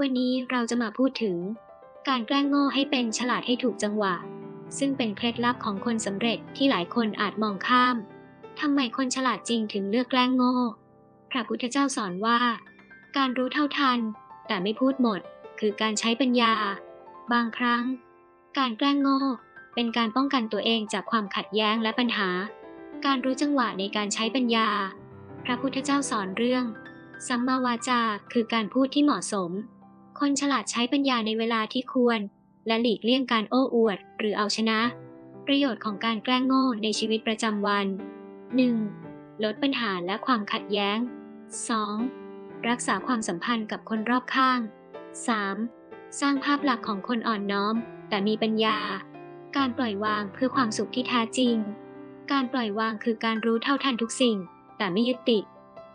วันนี้เราจะมาพูดถึง การแกล้งโง่ให้เป็นฉลาดให้ถูกจังหวะ ซึ่งเป็นเคล็ดลับของคนสำเร็จที่หลายคนอาจมองข้ามทำไมคนฉลาดจริงถึงเลือกแกล้งโง่ พระพุทธเจ้าสอนว่า การรู้เท่าทัน แต่ไม่พูดหมด คือการใช้ปัญญา บางครั้ง การแกล้งโง่ เป็นการป้องกันตัวเองจากความขัดแย้งและปัญหา การรู้จังหวะในการใช้ปัญญา พระพุทธเจ้าสอนเรื่อง สัมมาวาจาคือการพูดที่เหมาะสม คนฉลาดใช้ปัญญาในเวลาที่ควร และหลีกเลี่ยงการโอ้อวด หรือเอาชนะ ประโยชน์ของการแกล้งโง่ในชีวิตประจำวัน 1. ลดปัญหาและความขัดแย้ง 2. รักษาความสัมพันธ์กับคนรอบข้าง 3. สร้างภาพลักษณ์ของคนอ่อนน้อม แต่มีปัญญา การปล่อยวางเพื่อความสุขที่แท้จริง การปล่อยวางคือการรู้เท่าทันทุกสิ่ง แต่ไม่ยึดติด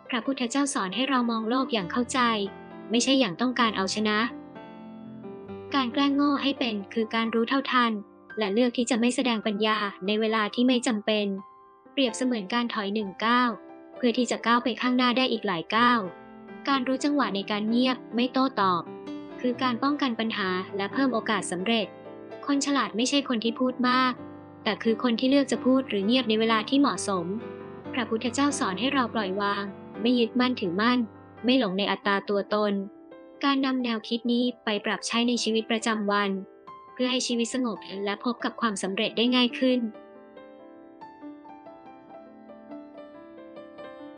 พระพุทธเจ้าสอนให้เรามองโลกอย่างเข้าใจ ไม่ใช่อย่างต้องการเอาชนะ การแกล้งโง่ให้เป็นคือการรู้เท่าทัน และเลือกที่จะไม่แสดงปัญญาในเวลาที่ไม่จำเป็น เปรียบเสมือนการถอยหนึ่งก้าวเพื่อที่จะก้าวไปข้างหน้าได้อีกหลายก้าวการรู้จังหวะในการเงียบไม่โต้ตอบ คือการป้องกันปัญหาและเพิ่มโอกาสสำเร็จ คนฉลาดไม่ใช่คนที่พูดมาก แต่คือคนที่เลือกจะพูดหรือเงียบในเวลาที่เหมาะสม พระพุทธเจ้าสอนให้เราปล่อยวาง ไม่ยึดมั่นถือมั่น ไม่หลงในอัตราตัวตน การนำแนวคิดนี้ไปปรับใช้ในชีวิตประจำวัน เพื่อให้ชีวิตสงบและพบกับความสำเร็จได้ง่ายขึ้น